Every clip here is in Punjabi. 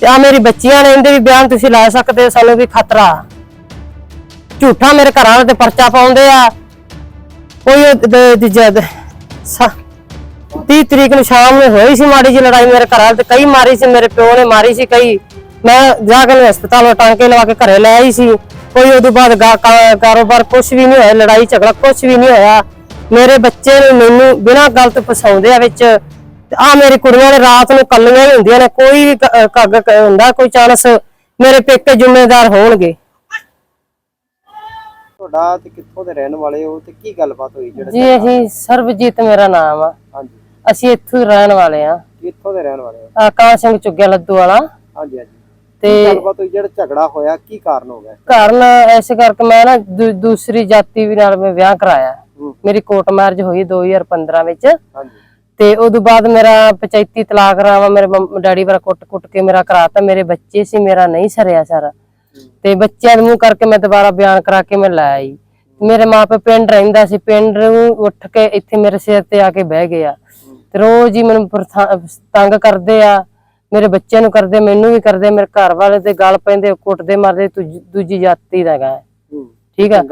ਤੇ ਆ ਮੇਰੀ ਬੱਚੀਆਂ ਨੇ ਇਹਦੇ ਵੀ ਬਿਆਨ ਤੁਸੀਂ ਲੈ ਸਕਦੇ ਹੋ, ਸਾਨੂੰ ਵੀ ਖਤਰਾ। ਝੂਠਾ ਮੇਰੇ ਘਰਾਂ ਤੇ ਪਰਚਾ ਪਾਉਂਦੇ ਆ। ਕੋਈ ਉਹ 30 ਤਰੀਕ ਨੂੰ ਸ਼ਾਮ ਨੂੰ ਹੋਈ ਸੀ ਮਾੜੀ ਜੀ ਲੜਾਈ ਮੇਰੇ ਘਰਾਂ ਤੇ ਕਈ ਮਾਰੀ ਸੀ ਮੇਰੇ ਪਿਓ ਨੇ ਮਾਰੀ ਸੀ ਕਈ ਮੈਂ ਜਾ ਕੇ ਹਸਪਤਾਲੋਂ ਟਾਂਕੇ ਲਵਾ ਕੇ ਘਰੇ ਲੈ ਆਈ ਸੀ। ਕੋਈ ਉਹਦੇ ਬਾਅਦ ਕਾਰੋਬਾਰ ਕੁਝ ਵੀ ਨਹੀਂ ਹੋਇਆ ਲੜਾਈ ਝਗੜਾ ਕੁਝ ਵੀ ਨਹੀਂ ਹੋਇਆ। ਮੇਰੇ ਬੱਚੇ ਨੂੰ ਮੈਨੂੰ ਬਿਨਾਂ ਗਲਤ ਫਸਾਉਂਦੇ ਆ ਵਿੱਚ ਆ ਮੇਰੀ ਕੁੜੀਆਂ ਨੇ ਰਾਤ ਨੂੰ ਕੱਲੀਆਂ ਹੀ ਹੁੰਦੀਆਂ ਨੇ ਕੋਈ ਵੀ ਕੱਗ ਹੁੰਦਾ ਕੋਈ ਚਾਂਸ ਮੇਰੇ ਪੇਕੇ ਜ਼ਿੰਮੇਦਾਰ ਹੋਣਗੇ। ਤੁਹਾਡਾ ਤੇ ਕਿੱਥੋਂ ਦੇ ਰਹਿਣ ਵਾਲੇ ਹੋ ਤੇ ਕੀ ਗੱਲਬਾਤ ਹੋਈ ਜਿਹੜਾ ਜੀ ਅਸੀਂ ਸਰਬਜੀਤ ਮੇਰਾ ਨਾਮ ਆ। ਹਾਂਜੀ। ਅਸੀਂ ਇੱਥੋਂ ਰਹਿਣ ਵਾਲੇ ਆ। ਕਿੱਥੋਂ ਦੇ ਰਹਿਣ ਵਾਲੇ ਹੋ? ਆਕਾਸ਼ ਸਿੰਘ ਚੁੱਗਿਆ ਲੱਦੂ ਵਾਲਾ। ਹਾਂਜੀ ਹਾਂਜੀ। ਤੇ ਗੱਲਬਾਤ ਹੋਈ? ਜਿਹੜਾ ਝਗੜਾ ਹੋਇਆ ਕੀ ਕਾਰਨ ਹੋ ਗਿਆ? ਕਾਰਨ ਐਸੇ ਕਰਕੇ ਮੈਂ ਨਾ ਦੂਸਰੀ ਜਾਤੀ ਵੀ ਨਾਲ ਮੈਂ ਵਿਆਹ ਕਰਾਇਆ। ਮੇਰੀ ਕੋਰਟ ਮੈਰਿਜ ਹੋਈ 2015 ਵਿੱਚ। ਹਾਂਜੀ। ਤੇ ਉਦੋਂ ਬਾਅਦ ਮੇਰਾ ਪੰਚਾਇਤੀ ਤਲਾਕ ਰਾਵਾ ਮੇਰੇ ਡੈਡੀ ਵਾਲਾ ਕੁੱਟ-ਕੁੱਟ ਕੇ ਮੇਰਾ ਕਰਾਤਾ ਮੇਰੇ ਬੱਚੇ ਸੀ ਮੇਰਾ ਨਹੀਂ ਸਰਿਆ ਸਾਰਾ। ਤੇ ਬੱਚਿਆਂ ਦੇ ਮੂੰਹ ਕਰਕੇ ਮੈਂ ਦੁਬਾਰਾ ਬਿਆਨ ਕਰਾ ਕੇ ਮੈਂ ਲੈ ਆਈ। ਮੇਰੇ ਮਾਪੇ ਪਿੰਡ ਰਹਿੰਦਾ ਸੀ ਪਿੰਡ ਨੂੰ ਉੱਠ ਕੇ ਇੱਥੇ ਮੇਰੇ ਸਿਰ ਤੇ ਆ ਕੇ ਬਹਿ ਗਿਆ। ਤੇ ਰੋਜ਼ ਹੀ ਮੈਨੂੰ ਤੰਗ ਕਰਦੇ ਆ ਮੇਰੇ ਬੱਚਿਆਂ ਨੂੰ ਕਰਦੇ ਮੈਨੂੰ ਵੀ ਕਰਦੇ ਮੇਰੇ ਘਰ ਵਾਲੇ ਤੇ ਗਲ ਪੈਂਦੇ ਕੁੱਟਦੇ ਮਾਰਦੇ ਜ- ਦੂਜੀ ਜਾਤੀ ਦਾ ਹੈਗਾ। ਹੂੰ। ਠੀਕ ਆ?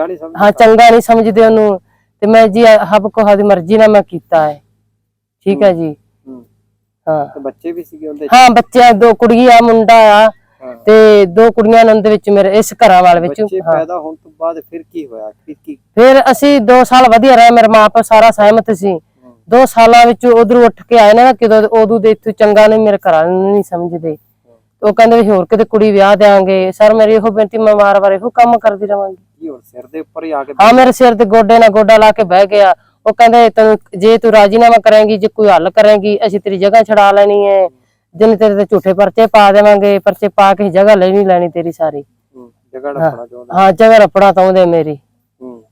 ਹਾਂ ਚੰਗਾ ਨਹੀਂ ਸਮਝਦੇ ਉਹਨੂੰ। ਤੇ ਮੈਂ ਜੀ ਹੱਬ ਕੋ ਦੀ ਮਰਜ਼ੀ ਨਾਲ ਮੈਂ ਕੀਤਾ ਹੈ। ਠੀਕ ਹੈ ਜੀ। ਹੂੰ। ਹਾਂ। ਤੇ ਬੱਚੇ ਵੀ ਸੀਗੇ ਉਹਦੇ? ਹਾਂ ਬੱਚੇ ਦੋ ਕੁੜੀਆਂ ਮੁੰਡਾ ਆ। ਤੇ ਦੋ ਕੁੜੀਆਂ ਨੰਦ ਵਿੱਚ ਮੇਰੇ ਇਸ ਘਰਾਂ ਵਾਲੇ ਵਿੱਚ। ਬੱਚੇ। ਪੈਦਾ ਹੋਣ ਤੋਂ ਬਾਅਦ ਫਿਰ ਕੀ ਹੋਇਆ? ਫਿਰ ਕੀ? ਫਿਰ ਅਸੀਂ 2 ਸਾਲ ਵਧੀਆ ਰਹੇ ਮੇਰੇ ਮਾਪੇ ਸਾਰਾ ਸਹਿਮਤ ਸੀ। 2 ਸਾਲਾਂ ਵਿੱਚ ਉਧਰ ਉੱਠ ਕੇ ਆਏ ਨਾ ਕਿਦੋਂ ਉਦੋਂ ਦੇ ਇੱਥੋਂ ਚੰਗਾ ਨਹੀਂ ਮੇਰੇ ਘਰਾਂ ਨੂੰ ਨਹੀਂ ਸਮਝਦੇ। ਉਹ ਕਹਿੰਦੇ ਵੀ ਹੋਰ ਕਿਤੇ ਕੁੜੀ ਵਿਆਹ ਦੇਾਂਗੇ ਸਰ ਮੇਰੀ ਇਹੋ ਬੇਨਤੀ ਮੈਂ ਵਾਰ-ਵਾਰ ਇਹੋ ਕੰਮ ਕਰਦੀ ਰਵਾਂਗੀ। ਕੀ ਹੋਰ ਸਿਰ ਦੇ ਉੱਪਰ ਹੀ ਆ ਕੇ ਹਾਂ ਮੇਰੇ ਸਿਰ ਤੇ ਗੋਡੇ ਨਾਲ ਗੋਡਾ ਲਾ ਕੇ ਬਹਿ ਗਿਆ। ਉਹ ਕਹਿੰਦੇ ਤੈਨੂੰ ਜੇ ਤੂੰ ਰਾਜੀਨਾਮਾ ਕਰੇਂਗੀ ਜੇ ਕੋਈ ਹੱਲ ਕਰੇਂਗੀ ਅਸੀਂ ਤੇਰੀ ਜਗ੍ਹਾ ਛਡਾ ਲੈਣੀ ਹੈ। ਜਿੰਨੇ ਤੇਰੇ ਤੇ ਝੂਠੇ ਪਰਚੇ ਪਾ ਦੇਵਾਂਗੇ ਪਰਚੇ ਪਾ ਕੇ ਜਗ੍ਹਾ ਲੈਣੀ ਲੈਣੀ ਤੇਰੀ ਸਾਰੀ। ਹੂੰ, ਜਗ੍ਹਾ ਰੱਖਣਾ ਚਾਹੁੰਦਾ। ਹਾਂ ਜਗ੍ਹਾ ਮੇਰੀ। ਹੂੰ।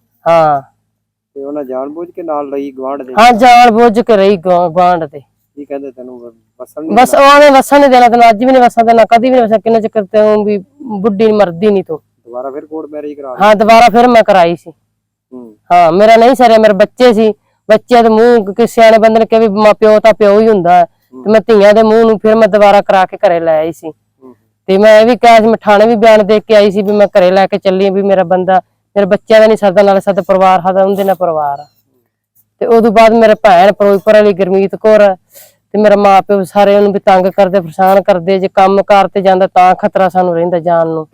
ਤੇ ਉਹਨਾਂ ਜਾਣਬੁੱਝ ਕੇ ਨਾਲ ਲਈ ਗਵਾਂਢ ਦੇ? ਹਾਂ ਜਾਣ ਬੁੱਝ ਕੇ ਰਹੀ ਗਵਾਂਡ ਤੇ ਕੀ ਕਹਿੰਦੇ ਤੈਨੂੰ ਵਸਣ ਨਹੀਂ ਬਸ ਉਹਨੇ ਵਸਣ ਨਹੀਂ ਦੇਣਾ ਤੈਨੂੰ ਅੱਜ ਵੀ ਨਹੀਂ ਵਸਣ ਦੇਣਾ ਕਦੀ ਵੀ ਨਹੀਂ ਵਸਣ ਕਿੰਨੇ ਚੱਕਰ ਤੇ ਵੀ ਬੁੱਢੀ ਮਰਦੀ ਨਹੀਂ ਤੂੰ। ਦੁਬਾਰਾ ਫਿਰ ਕੋਰਟ ਮੈਰਿਜ ਕਰਾ ਹਾਂ ਦੁਬਾਰਾ ਫਿਰ ਮੈਂ ਕਰਾਈ ਸੀ। ਹੂੰ ਮੇਰਾ ਨਹੀਂ ਸਰਿਆ ਮੇਰੇ ਬੱਚੇ ਸੀ। ਬੱਚਿਆਂ ਦੇ ਮੂੰਹ ਕਿਸੇ ਸਿਆਣੇ ਬੰਦੇ ਨੇ ਕਿਹਾ ਵੀ ਮਾਂ ਪਿਓ ਤਾਂ ਪਿਓ ਹੀ ਹੁੰਦਾ। ਹੈ। ਤੇ ਮੈਂ ਧੀਆਂ ਦੇ ਮੂੰਹ ਨੂੰ ਫਿਰ ਮੈਂ ਦੁਬਾਰਾ ਕਰਾ ਕੇ ਘਰੇ ਲੈ ਆਈ ਸੀ। ਤੇ ਮੈਂ ਇਹ ਵੀ ਕਿਹਾ ਸੀ ਮੈਂ ਥਾਣੇ ਵੀ ਬਿਆਨ ਦੇ ਕੇ ਆਈ ਸੀ ਵੀ ਮੈਂ ਘਰੇ ਲੈ ਕੇ ਚੱਲੀ ਵੀ ਮੇਰਾ ਬੰਦਾ ਮੇਰੇ ਬੱਚਿਆਂ ਦਾ ਨਹੀਂ ਸਰਦਾ ਨਾਲ ਸਾਡਾ ਪਰਿਵਾਰ ਸਾਡਾ ਉਹਦੇ ਨਾਲ ਪਰਿਵਾਰ ਆ। ਤੇ ਉਦੋਂ ਬਾਅਦ ਮੇਰੇ ਭੈਣ ਫਿਰੋਜ਼ਪੁਰ ਵਾਲੀ ਗੁਰਮੀਤ ਕੌਰ ਤੇ ਮੇਰਾ ਮਾਂ ਪਿਓ ਸਾਰੇ ਉਹਨੂੰ ਵੀ ਤੰਗ ਕਰਦੇ ਪਰੇਸ਼ਾਨ ਕਰਦੇ ਜੇ ਕੰਮ ਕਾਰ ਤੇ ਜਾਂਦਾ ਤਾਂ ਖਤਰਾ ਸਾਨੂੰ ਰਹਿੰਦਾ ਜਾਨ ਨੂੰ।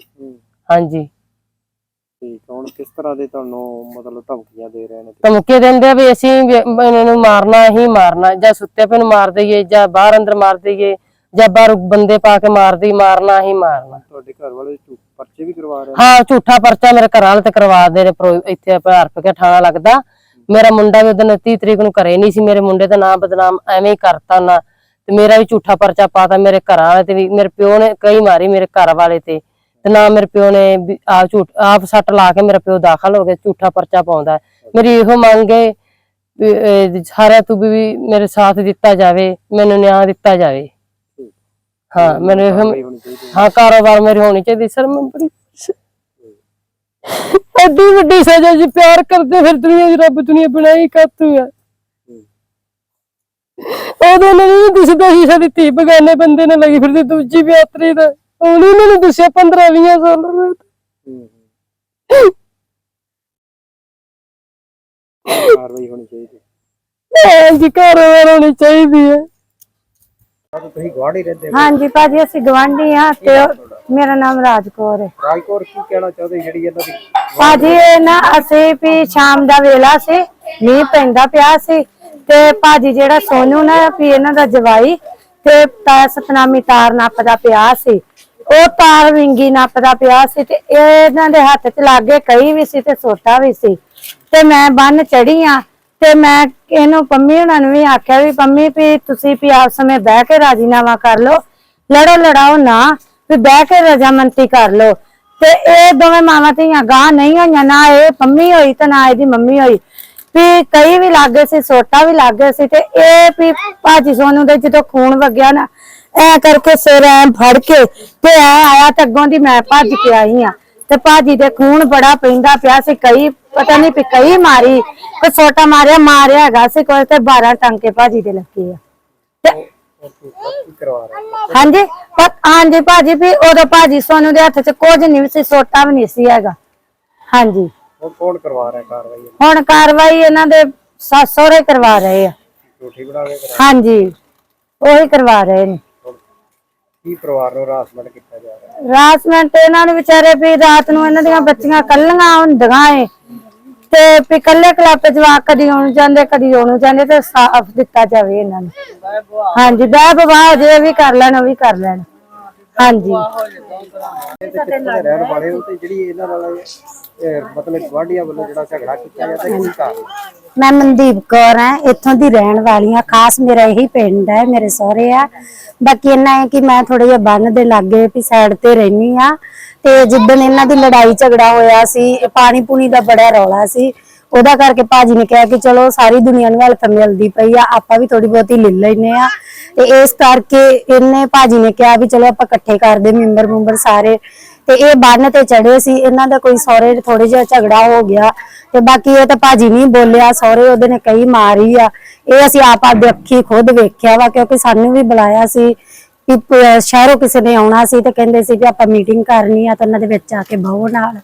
ਹਾਂਜੀ। ਠੀਕ ਹੁਣ ਕਿਸ ਤਰ੍ਹਾਂ ਦੇ ਤੁਹਾਨੂੰ ਮਤਲਬ ਧਮਕੀਆਂ ਦੇ ਰਹੇ ਨੇ ਧਮਕੀ ਦਿੰਦੇ ਆ ਵੀ ਅਸੀਂ ਵੀ ਇਹਨਾਂ ਨੂੰ ਮਾਰਨਾ ਹੀ ਮਾਰਨਾ ਜਾਂ ਸੁੱਤੇ ਪਏ ਨੂੰ ਮਾਰ ਦਈਏ ਜਾਂ ਬਾਹਰ ਅੰਦਰ ਮਾਰ ਦਈਏ ਜਾਂ ਬਾਹਰ ਬੰਦੇ ਪਾ ਕੇ ਮਾਰ ਦਈ ਮਾਰਨਾ ਹੀ ਮਾਰਨਾ। ਤੁਹਾਡੇ ਘਰ ਵਾਲੇ ਝੂਠ ਪਰਚੇ ਵੀ ਕਰਵਾ ਰਹੇ ਹਾਂ ਝੂਠਾ ਪਰਚਾ ਮੇਰੇ ਘਰ ਵਾਲੇ ਤੇ ਕਰਵਾ ਦੇ ਨੇ ਪ੍ਰੋ- ਇੱਥੇ ਹਰਪ ਕੇ ਥਾਣਾ ਲੱਗਦਾ। ਮੇਰਾ ਮੁੰਡਾ ਵੀ ਉਦੋਂ 30 ਤਰੀਕ ਨੂੰ ਘਰੇ ਨਹੀਂ ਸੀ ਮੇਰੇ ਮੁੰਡੇ ਦਾ ਨਾਮ ਬਦਨਾਮ ਐਵੇਂ ਹੀ ਕਰਤਾ ਨਾ ਤੇ ਮੇਰਾ ਵੀ ਝੂਠਾ ਪਰਚਾ ਪਾਤਾ ਮੇਰੇ ਘਰ ਵਾਲੇ ਤੇ ਵੀ ਮੇਰੇ ਪਿਓ ਨੇ ਕਈ ਮਾਰੀ ਮੇਰੇ ਘਰ ਵਾਲੇ ਤੇ। ਤੇ ਨਾ ਮੇਰੇ ਪਿਓ ਨੇ ਆਪ ਝੂਠ ਆਪ ਸੱਟ ਲਾ ਕੇ ਮੇਰਾ ਪਿਓ ਦਾਖਲ ਹੋ ਗਿਆ ਝੂਠਾ ਪਰਚਾ ਪਾਉਂਦਾ ਹੈ। ਮੇਰੀ ਇਹੋ ਮੰਗ ਹੈ ਸਾਰਿਆਂ ਤੋਂ ਵੀ ਮੇਰੇ ਸਾਥ ਦਿੱਤਾ ਜਾਵੇ ਮੈਨੂੰ ਨਿਆਂ ਦਿੱਤਾ ਜਾਵੇ। ਹਾਂ ਮੈਨੂੰ ਇਹੋ ਹੈ। ਹਾਂ ਕਾਰੋਬਾਰ ਮੇਰੀ ਹੋਣੀ ਚਾਹੀਦੀ ਸਰ ਮੈਂ ਬੜੀ ਐਡੀ ਵੱਡੀ ਸਜ਼ਾ ਜੀ ਪਿਆਰ ਕਰਦੇ ਫਿਰ ਦੁਨੀਆ ਦੀ ਰੱਬ ਦੁਨੀਆ ਬਣਾਈ ਕਾਤੂ ਹੈ। ਉਹਦੇ ਨਾਲ ਦਿਸਦਾ ਸੀ ਸਾਡੀ ਧੀ ਬਗਾਨੇ ਬੰਦੇ ਨੇ ਲੱਗੀ ਫਿਰਦੀ ਦੂਜੀ ਬਿਆਤਰੀ ਦਾ। ਉਹਨੇ ਮੈਨੂੰ ਦੱਸਿਆ 15 20 ਸਾਲ ਦਾ ਹੂੰ ਹੂੰ। ਕਾਰਵਾਈ ਹੋਣੀ ਚਾਹੀਦੀ। ਹੈ ਜੀ ਹੋਣੀ ਚਾਹੀਦੀ ਹੈ। ਤੁਸੀਂ ਗਵਾਂਢੀ ਰਹਿੰਦੇ ਹੋ। ਹਾਂਜੀ ਭਾਜੀ ਅਸੀਂ ਗਵਾਂਢੀ ਆ ਤੇ ਮੇਰਾ ਨਾਮ ਰਾਜਕੌਰ ਹੈ। ਰਾਜਕੌਰ ਕੀ ਕਹਿਣਾ ਚਾਹੁੰਦੇ ਜਿਹੜੀ ਇਹਨਾਂ ਦੀ ਭਾਜੀ ਇਹ ਨਾ ਅਸੀਂ ਵੀ ਸ਼ਾਮ ਦਾ ਵੇਲਾ ਸੀ ਮੀਂਹ ਪੈਂਦਾ ਪਿਆ ਸੀ ਤੇ ਭਾਜੀ ਜਿਹੜਾ ਸੋਨੂ ਨਾ ਵੀ ਇਹਨਾਂ ਦਾ ਜਵਾਈ ਤੇ ਤਾਂ ਸਤਨਾਮੀ ਤਾਰ ਨੱਪਦਾ ਪਿਆ ਸੀ। ਉਹ ਤਾਰ ਵਿੰਗੀ ਨੱਪਦਾ ਪਿਆ ਸੀ ਤੇ ਇਹਨਾਂ ਦੇ ਹੱਥ 'ਚ ਲਾਗੇ ਕਈ ਵੀ ਸੀ ਤੇ ਸੋਟਾ ਵੀ ਸੀ। ਤੇ ਮੈਂ ਬੰਨ ਚੜੀ ਆ ਤੇ ਮੈਂ ਇਹਨੂੰ ਪੰਮੀ ਉਹਨਾਂ ਨੂੰ ਵੀ ਆਖਿਆ ਵੀ ਪੰਮੀ ਵੀ ਤੁਸੀਂ ਵੀ ਆਪ ਸਮੇਂ ਬਹਿ ਕੇ ਰਾਜੀਨਾਮਾ ਕਰ ਲਓ, ਲੜੋ ਲੜਾਓ ਨਾ, ਵੀ ਬਹਿ ਕੇ ਰਜਾਮੰਤੀ ਕਰ ਲਓ। ਤੇ ਇਹ ਦੋਵੇਂ ਮਾਵਾਂ ਧੀਆਂ ਗਾਂ ਨਹੀਂ ਹੋਈਆਂ, ਨਾ ਇਹ ਪੰਮੀ ਹੋਈ ਤੇ ਨਾ ਇਹਦੀ ਮੰਮੀ ਹੋਈ। ਵੀ ਕਈ ਵੀ ਲੱਗੇ ਸੀ, ਸੋਟਾ ਵੀ ਲੱਗੇ ਸੀ ਤੇ ਇਹ ਵੀ ਭਾਜੀ ਸੋਨੂੰ ਦੇ ਜਦੋਂ ਖੂਨ ਵਗਿਆ ਨਾ ਐ ਕਰਕੇ ਸਿਰ ਐ ਫੜ ਕੇ ਤੇ ਐ ਆਇਆ ਤੇ ਅੱਗੋਂ ਦੀ ਮੈਂ ਭੱਜ ਕੇ ਆਈ ਆ। ਤੇ ਭਾਜੀ ਦੇ ਖੂਨ ਬੜਾ ਪੈਂਦਾ ਪਿਆ ਸੀ ਕਈ ਪਤਾ ਨਹੀਂ ਵੀ ਕਈ ਮਾਰੀ। ਕੋਈ ਸੋਟਾ ਮਾਰਿਆ ਮਾਰਿਆ ਹੈਗਾ ਸੀ ਕੋਈ ਤੇ 12 ਟਾਂਕੇ ਭਾਜੀ ਦੇ ਲੱਗੇ ਆ। ਤੇ ਹਾਂਜੀ ਹਾਂਜੀ ਭਾਜੀ ਵੀ ਉਦੋਂ ਭਾਜੀ ਸੋਨੂ ਦੇ ਹੱਥ 'ਚ ਕੁਝ ਨਹੀਂ ਸੀ ਸੋਟਾ ਵੀ ਨਹੀਂ ਸੀ ਹੈਗਾ। ਹਾਂਜੀ। ਹੁਣ ਕੌਣ ਕਰਵਾ ਰਿਹਾ ਕਾਰਵਾਈ? ਹੁਣ ਕਾਰਵਾਈ ਇਹਨਾਂ ਦੇ ਸੱਸ ਸਹੁਰੇ ਕਰਵਾ ਰਹੇ ਆ। ਹਾਂਜੀ ਉਹੀ ਕਰਵਾ ਰਹੇ ਨੇ। ਕੀ ਪਰਿਵਾਰ ਨੂੰ ਹਰਾਸਮੈਂਟ ਕੀਤਾ ਜਾ ਰਿਹਾ? ਰਾਸਮੈਂਟ ਇਹਨਾਂ ਨੂੰ ਵਿਚਾਰੇ ਵੀ ਰਾਤ ਨੂੰ ਇਹਨਾਂ ਦੀਆਂ ਬੱਚੀਆਂ ਕੱਲੀਆਂ ਹੁੰਦੀਆਂ ਏ। ਤੇ ਵੀ ਕੱਲੇ ਕਲੱਬ ਜਵਾਕ ਕਦੀ ਆਉਣ ਜਾਂਦੇ ਕਦੀ ਆਉਣ ਜਾਂਦੇ ਤੇ ਸਾਫ਼ ਦਿੱਤਾ ਜਾਵੇ ਇਹਨਾਂ ਨੂੰ। ਹਾਂਜੀ ਬਹਿ ਬਵਾ ਜੇ ਵੀ ਕਰ ਲੈਣ ਉਹ ਵੀ ਕਰ ਲੈਣ। ਹਾਂਜੀ। ਇਹ ਤੇ ਕਿੱਥੋਂ ਦੇ ਰਹਿਣ ਵਾਲੇ ਹੋ ਤੇ ਜਿਹੜੀ ਇਹਨਾਂ ਨਾਲ ਇਹ ਮਤਲਬ ਗਵਾਂਢੀਆਂ ਵੱਲੋਂ ਜਿਹੜਾ ਝਗੜਾ ਕੀਤਾ ਜਾਂਦਾ ਕੀ ਕਾਰਨ? ਮੈਂ ਮਨਦੀਪ ਕੌਰ ਹਾਂ, ਇੱਥੋਂ ਦੀ ਰਹਿਣ ਵਾਲੀ ਹਾਂ। ਖਾਸ ਮੇਰਾ ਇਹੀ ਪਿੰਡ ਹੈ, ਮੇਰੇ ਸਹੁਰੇ ਆ। ਬਾਕੀ ਇਹਨਾਂ ਹੈ ਕਿ ਮੈਂ ਥੋੜੇ ਜਿਹਾ ਬੰਨ ਦੇ ਲਾਗੇ ਵੀ ਸਾਈਡ ਤੇ ਰਹਿਨੀ ਆ ਤੇ ਜਿੱਦਣ ਇਹਨਾਂ ਦੀ ਲੜਾਈ ਝਗੜਾ ਹੋਇਆ ਸੀ ਪਾਣੀ ਪੂਣੀ ਦਾ ਬੜਾ ਰੌਲਾ ਸੀ। ਉਹਦਾ ਕਰਕੇ ਭਾਜੀ ਨੇ ਕਿਹਾ ਕਿ ਚਲੋ ਸਾਰੀ ਦੁਨੀਆ ਨੂੰ ਹੈਲਪ ਮਿਲਦੀ ਪਈ ਆ, ਆਪਾਂ ਵੀ ਥੋੜੀ ਬਹੁਤੀ ਲੈ ਲੈਨੇ ਆ ਤੇ ਇਸ ਕਰਕੇ ਇਹਨੇ ਭਾਜੀ ਨੇ ਕਿਹਾ ਵੀ ਚਲੋ ਆਪਾਂ ਇਕੱਠੇ ਕਰਦੇ ਮੈਂਬਰ ਮੁੰਬਰ ਸਾਰੇ ਤੇ ਇਹ ਬੰਨ ਤੇ ਚੜੇ ਸੀ, ਇਹਨਾਂ ਦਾ ਕੋਈ ਸਹੁਰੇ ਥੋੜੇ ਜਿਹਾ ਝਗੜਾ ਹੋ ਗਿਆ ਤੇ ਬਾਕੀ ਇਹ ਤਾਂ ਭਾਜੀ ਨਹੀਂ ਬੋਲਿਆ, ਸਹੁਰੇ ਉਹਦੇ ਨੇ ਕਈ ਮਾਰੀ ਆ। ਇਹ ਅਸੀਂ ਆਪ ਆਪਦੇ ਅੱਖੀ ਖੁਦ ਵੇਖਿਆ ਵਾ, ਕਿਉਂਕਿ ਸਾਨੂੰ ਵੀ ਬੁਲਾਇਆ ਸੀ ਕਿ ਸ਼ਹਿਰੋਂ ਕਿਸੇ ਨੇ ਆਉਣਾ ਸੀ ਤੇ ਕਹਿੰਦੇ ਸੀ ਕਿ ਆਪਾਂ ਮੀਟਿੰਗ ਕਰਨੀ ਆ ਤਾਂ ਉਹਨਾਂ ਦੇ ਵਿੱਚ ਆ ਕੇ ਬਹੋ ਨਾਲ।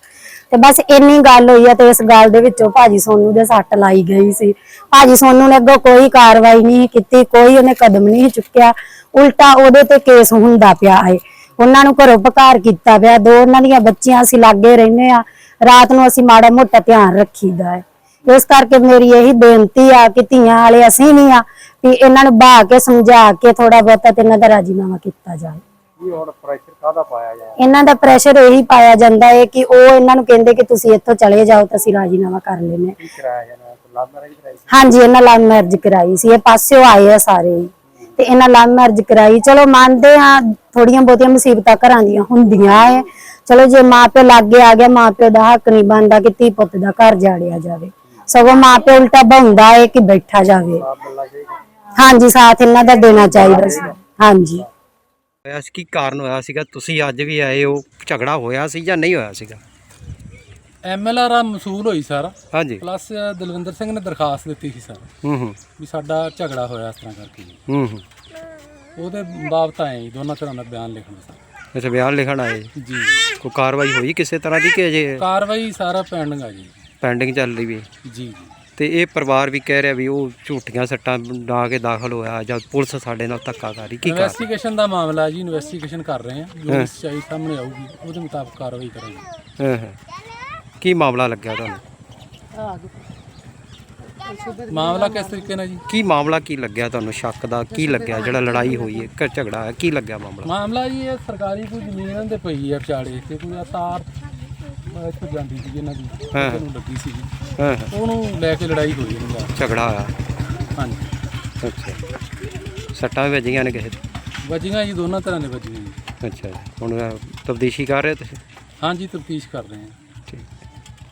ਤੇ ਬਸ ਇੰਨੀ ਗੱਲ ਹੋਈ ਆ ਤੇ ਇਸ ਗੱਲ ਦੇ ਵਿੱਚੋਂ ਭਾਜੀ ਸੋਨੂ ਦੇ ਸੱਟ ਲਾਈ ਗਈ ਸੀ। ਭਾਜੀ ਸੋਨੂ ਨੇ ਅੱਗੋਂ ਕੋਈ ਕਾਰਵਾਈ ਨਹੀਂ ਕੀਤੀ, ਕੋਈ ਉਹਨੇ ਕਦਮ ਨਹੀਂ ਚੁੱਕਿਆ। ਉਲਟਾ ਉਹਦੇ ਤੇ ਕੇਸ ਹੁੰਦਾ ਪਿਆ ਏ। ਉਹਨਾਂ ਨੂੰ ਘਰੋਂ ਬਕਾਰ ਕੀਤਾ ਪਿਆ। ਦੋ ਉਹਨਾਂ ਦੀਆਂ ਬੱਚੀਆਂ ਅਸੀਂ ਲਾਗੇ ਰਹਿੰਦੇ ਆ ਰਾਤ ਨੂੰ ਅਸੀਂ ਮਾੜਾ ਮੋਟਾ ਧਿਆਨ ਰੱਖੀਦਾ ਹੈ। ਇਸ ਕਰਕੇ ਮੇਰੀ ਇਹੀ ਬੇਨਤੀ ਆ ਕਿ ਧੀਆਂ ਵਾਲੇ ਅਸੀਂ ਨਹੀਂ ਆ ਵੀ ਇਹਨਾਂ ਨੂੰ ਬਹਾ ਕੇ ਸਮਝਾ ਕੇ ਥੋੜਾ ਬਹੁਤਾ ਤੇ ਇਹਨਾਂ ਦਾ ਰਾਜੀਨਾਮਾ ਕੀਤਾ ਜਾਏ ਕੀ ਹੁਣ ਪ੍ਰੈਸ਼ਰ ਕਾਹਦਾ ਪਾਇਆ ਜਾ ਰਿਹਾ ਇਹਨਾਂ ਦਾ ਪ੍ਰੈਸ਼ਰ ਇਹੀ ਪਾਇਆ ਜਾਂਦਾ ਹੈ ਕਿ ਉਹ ਇਹਨਾਂ ਨੂੰ ਕਹਿੰਦੇ ਕਿ ਤੁਸੀਂ ਇੱਥੋਂ ਚਲੇ ਜਾਓ ਤਾਂ ਅਸੀਂ ਰਾਜੀਨਾਮਾ ਕਰ ਲੈਨੇ ਕਰਾਇਆ ਮੈਰਿਜ ਕਰਾਈ? ਹਾਂਜੀ ਇਹਨਾਂ ਲਵ ਮੈਰਿਜ ਕਰਾਈ ਸੀ। ਇਹ ਪਾਸਿਓ ਆਏ ਆ ਸਾਰੇ। ਹੀ। ਤੇ ਇਹਨਾਂ ਲਵ ਮੈਰਿਜ ਕਰਾਈ। ਚਲੋ ਮੰਨਦੇ ਹਾਂ ਥੋੜੀਆਂ ਬਹੁਤੀਆਂ ਮੁਸੀਬਤਾਂ ਘਰਾਂ ਦੀਆਂ ਹੁੰਦੀਆਂ ਏ ਚਲੋ ਜੇ ਮਾਪੇ ਲਾਗੇ ਆ ਗਿਆ ਮਾਪੇ ਦਾ ਹੱਕ ਨਹੀਂ ਬਣਦਾ ਕਿ ਧੀ ਪੁੱਤ ਦਾ ਘਰ ਜਾੜਿਆ ਜਾਵੇ। ਸਗੋਂ ਮਾਪੇ ਉਲਟਾ ਬੰਦਾ ਏ ਕਿ ਬੈਠਾ ਜਾਵੇ। ਹਾਂਜੀ, ਸਾਥ ਇਹਨਾਂ ਦਾ ਦੇਣਾ ਚਾਹੀਦਾ ਸੀ। ਹਾਂਜੀ। ਹੋਇਆ ਸੀ ਕੀ ਕਾਰਨ ਹੋਇਆ ਸੀਗਾ? ਤੁਸੀਂ ਅੱਜ ਵੀ ਆਏ ਹੋ, ਝਗੜਾ ਹੋਇਆ ਸੀ ਜਾਂ ਨਹੀਂ ਹੋਇਆ ਸੀਗਾ? ਐਮਐਲਆਰ ਆ ਮਸੂਲ ਹੋਈ ਸਰ। ਹਾਂਜੀ। ਪਲੱਸ ਦਲਵਿੰਦਰ ਸਿੰਘ ਨੇ ਦਰਖਾਸਤ ਦਿੱਤੀ ਸੀ ਸਰ। ਹੂੰ ਹੂੰ। ਵੀ ਸਾਡਾ ਝਗੜਾ ਹੋਇਆ ਇਸ ਤਰ੍ਹਾਂ ਕਰਕੇ। ਜੀ ਹੂੰ ਹੂੰ। ਉਹਦੇ ਬਾਬਤ ਆਏ ਜੀ ਦੋਨਾਂ ਤਰ੍ਹਾਂ ਦਾ ਬਿਆਨ ਲਿਖਣਾ ਸਰ। ਅੱਛਾ ਬਿਆਨ ਲਿਖਣ ਆਏ? ਜੀ। ਕੋਈ ਕਾਰਵਾਈ ਹੋਈ ਕਿਸੇ ਤਰ੍ਹਾਂ ਦੀ ਕਿ ਅਜੇ? ਕਾਰਵਾਈ ਸਾਰਾ ਪੈਂਡਿੰਗ ਆ ਜੀ। ਪੈਂਡਿੰਗ ਚੱਲ ਰਹੀ ਵੀ। ਜੀ ਜੀ। ਤੇ ਇਹ ਪਰਿਵਾਰ ਵੀ ਕਹਿ ਰਿਹਾ ਵੀ ਉਹ ਝੂਠੀਆਂ ਸੱਟਾਂ ਡਾ ਕੇ ਦਾਖਲ ਹੋਇਆ ਜਾਂ ਪੁਲਿਸ ਸਾਡੇ ਨਾਲ ਧੱਕਾ ਕਰ ਰਹੀ ਕੀ ਕਰ ਇਨਵੈਸਟੀਗੇਸ਼ਨ ਦਾ ਮਾਮਲਾ ਹੈ ਜੀ ਇਨਵੈਸਟੀਗੇਸ਼ਨ ਕਰ ਰਹੇ ਹਾਂ। ਜੋ ਸੱਚਾਈ ਸਾਹਮਣੇ ਆਊਗੀ ਉਹਦੇ ਮੁਤਾਬਕ ਕਾਰਵਾਈ ਕਰਾਂਗੇ। ਹਾਂ ਹਾਂ। ਕੀ ਮਾਮਲਾ ਲੱਗਿਆ ਤੁਹਾਨੂੰ? ਮਾਮਲਾ ਕਿਸ ਤਰੀਕੇ ਨਾਲ ਜੀ? ਕੀ ਮਾਮਲਾ ਕੀ ਲੱਗਿਆ ਤੁਹਾਨੂੰ ਸ਼ੱਕ ਦਾ? ਕੀ ਲੱਗਿਆ? ਜਿਹੜਾ ਲੜਾਈ ਹੋਈ ਹੈ ਘਰ ਝਗੜਾ ਹੈ ਕੀ ਲੱਗਿਆ ਮਾਮਲਾ? ਮਾਮਲਾ ਜੀ ਇਹ ਸਰਕਾਰੀ ਕੋਈ ਜ਼ਮੀਨ ਇਹਨਾਂ ਦੇ ਪਈ ਹੈ ਵਿਚਾਲੇ ਤੇ ਕੋਈ ਤਾਰ ਅਹ ਇੱਥੋਂ ਜਾਂਦੀ ਸੀ ਇਹਨਾਂ ਦੀ ਹਾਂ। ਉਹਨੂੰ ਲੱਗੀ ਸੀ ਹਾਂ ਹਾਂ। ਉਹਨੂੰ ਲੈ ਕੇ ਲੜਾਈ ਹੋਈ ਇਹਨਾਂ ਦਾ ਝਗੜਾ ਹੋਇਆ? ਹਾਂਜੀ। ਅੱਛਾ। ਸੱਟਾਂ ਵੀ ਵੱਜੀਆਂ ਨੇ ਕਿਸੇ ਦੇ? ਵੱਜੀਆਂ ਜੀ ਦੋਨਾਂ ਤਰ੍ਹਾਂ ਦੇ ਵੱਜੀਆਂ ਜੀ। ਅੱਛਾ। ਜੀ। ਹੁਣ ਤਬਦੀਸ਼ੀ ਕਰ ਰਹੇ ਤੁਸੀਂ? ਹਾਂਜੀ ਤਫਤੀਸ਼ ਕਰ ਰਹੇ ਹਾਂ।